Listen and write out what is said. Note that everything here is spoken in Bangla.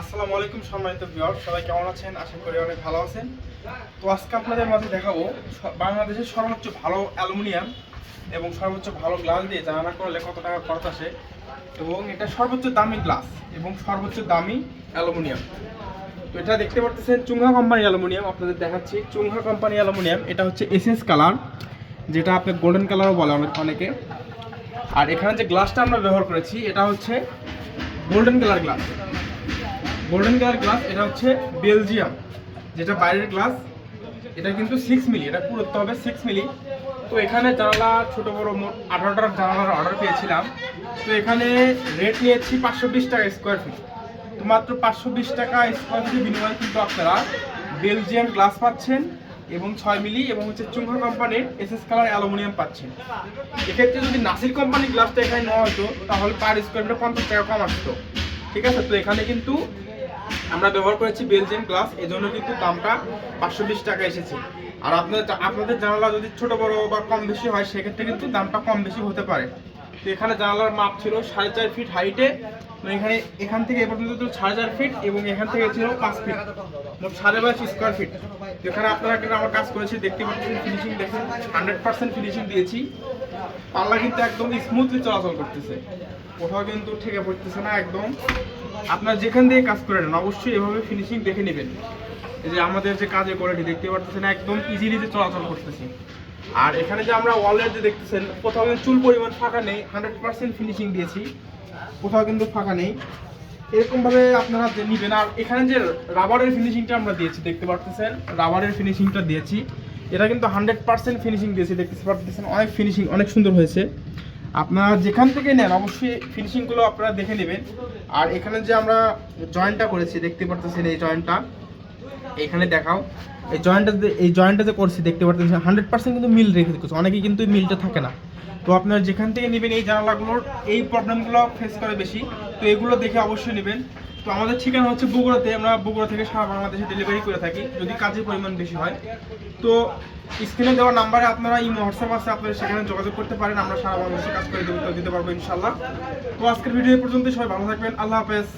আসসালামু আলাইকুম সম্মানিত ভিউয়ার সবাই কেমন আছেন? আশা করি অনেক ভালো আছেন। তো আজকে আপনাদের মাঝে দেখাবো বাংলাদেশের সর্বোচ্চ ভালো অ্যালুমিনিয়াম এবং সর্বোচ্চ ভালো গ্লাস দিয়ে জানালা করলে কত টাকা খরচ আসে এবং এটা সর্বোচ্চ দামি গ্লাস এবং সর্বোচ্চ দামি অ্যালুমিনিয়াম। তো এটা দেখতে পাচ্ছেন চুংহা কোম্পানি অ্যালুমিনিয়াম, আপনাদের দেখাচ্ছি চুংহা কোম্পানি অ্যালুমিনিয়াম। এটা হচ্ছে এসএস কালার, যেটা আপনি গোল্ডেন কালারও বলে অনেক অনেকে। আর এখানে যে গ্লাসটা আমরা ব্যবহার করেছি, এটা হচ্ছে golden colour glass golden colour glass এটা হচ্ছে বেলজিয়াম যেটা বাইরের গ্লাস এটা কিন্তু সিক্স মিলি এটা পুরোতে হবে সিক্স মিলি তো এখানে জানালা, ছোট, বড় মোট আঠারোটার জানালার অর্ডার পেয়েছিলাম। তো এখানে রেট নিয়েছি পাঁচশো বিশ টাকা স্কোয়ার ফিট তো মাত্র পাঁচশো বিশ টাকা স্কোয়ার ফিট বিনিময়ে কিন্তু আপনারা বেলজিয়াম গ্লাস পাচ্ছেন এবং ছয় মিলি এবং হচ্ছে চুঙ্গা কোম্পানির এসএস কালার অ্যালুমিনিয়াম পাচ্ছেন। এক্ষেত্রে যদি নাসির কোম্পানির গ্লাসটা এখানে নেওয়া হতো, তাহলে পার স্কোয়ার ফিটে পঞ্চাশ টাকা কম আসতো। ঠিক আছে? তো এখানে কিন্তু আমরা ব্যবহার করেছি বেলজিয়াম গ্লাস এজন্য কিন্তু দামটা পাঁচশো বিশ টাকা এসেছে। আর আপনাদের আপনাদের জানালা যদি ছোট বড় বা কম বেশি হয়, সেক্ষেত্রে কিন্তু দামটা কম বেশি হতে পারে। তো এখানে জানালার মাপ ছিল সাড়ে চার ফিট হাইটে এখানে, এখান থেকে এ পর্যন্ত ছিল সাড়ে চার ফিট এবং এখান থেকে ছিল পাঁচ ফিট মোট সাড়ে বাইশ স্কোয়ার ফিট এখানে আপনারা কিন্তু আমার কাজ করেছি, দেখতে পাচ্ছেন ফিনিশিং দেখুন হান্ড্রেড পার্সেন্ট ফিনিশিং দিয়েছি। পাল্লা কিন্তু একদম স্মুথলি চলাচল করতেছে। কোথাও কিন্তু ঠেকে পড়তেছে না একদম। আপনার যেখান থেকে কাজ করে নেন, অবশ্যই এভাবে ফিনিশিং দেখে নেবেন। এই যে আমাদের যে কাজের কোয়ালিটি দেখতে পারতেছেন একদম ইজিলি যে চলাচল করতেছে। আর এখানে যে আমরা ওয়ালের যে দেখতেছেন, কোথাও কিন্তু চুল পরিমাণ ফাঁকা নেই হান্ড্রেড পার্সেন্ট ফিনিশিং দিয়েছি। কোথাও কিন্তু ফাঁকা নেই। এরকমভাবে আপনারা নিবেন, আর এখানে যে রাবারের ফিনিশিংটা আমরা দিয়েছি, দেখতে পারতেছেন? রাবারের ফিনিশিংটা দিয়েছি। এটা কিন্তু হান্ড্রেড পার্সেন্ট ফিনিশিং দিয়েছি দেখতে পারতেছেন? অনেক ফিনিশিং অনেক সুন্দর হয়েছে। আপনারা যেখান থেকে নেন, অবশ্যই ফিনিশিংগুলো আপনারা দেখে নেবেন। আর এখানে যে আমরা জয়েন্টটা করেছি, দেখতে পারতেছেন এই জয়েন্টটা এখানে দেখাও। এই জয়েন্টটা এই জয়েন্টটা যে করছি, দেখতে পারতেছেন হান্ড্রেড পার্সেন্ট কিন্তু মিল রেখে দিচ্ছে অনেকেই কিন্তু মিলটা থাকে না। তো আপনারা যেখান থেকে নেবেন এই জানালাগুলোর, এই প্রবলেমগুলো ফেস করে বেশি। তো এগুলো দেখে অবশ্যই নেবেন। তো আমাদের ঠিকানা হচ্ছে বগুড়াতে। আমরা বগুড়া থেকে সারা বাংলাদেশে ডেলিভারি করে থাকি, যদি কাজের পরিমাণ বেশি হয়। তো স্ক্রিনে দেওয়া নাম্বারে আপনারা ইমো হোয়াটসঅ্যাপ আছে, আপনারা সেখানে যোগাযোগ করতে পারেন। আমরা সারা বাংলাদেশে কাজ করে দিতে পারব ইনশাল্লাহ তো আজকের ভিডিও পর্যন্ত সবাই ভালো থাকবেন। আল্লাহ হাফেজ।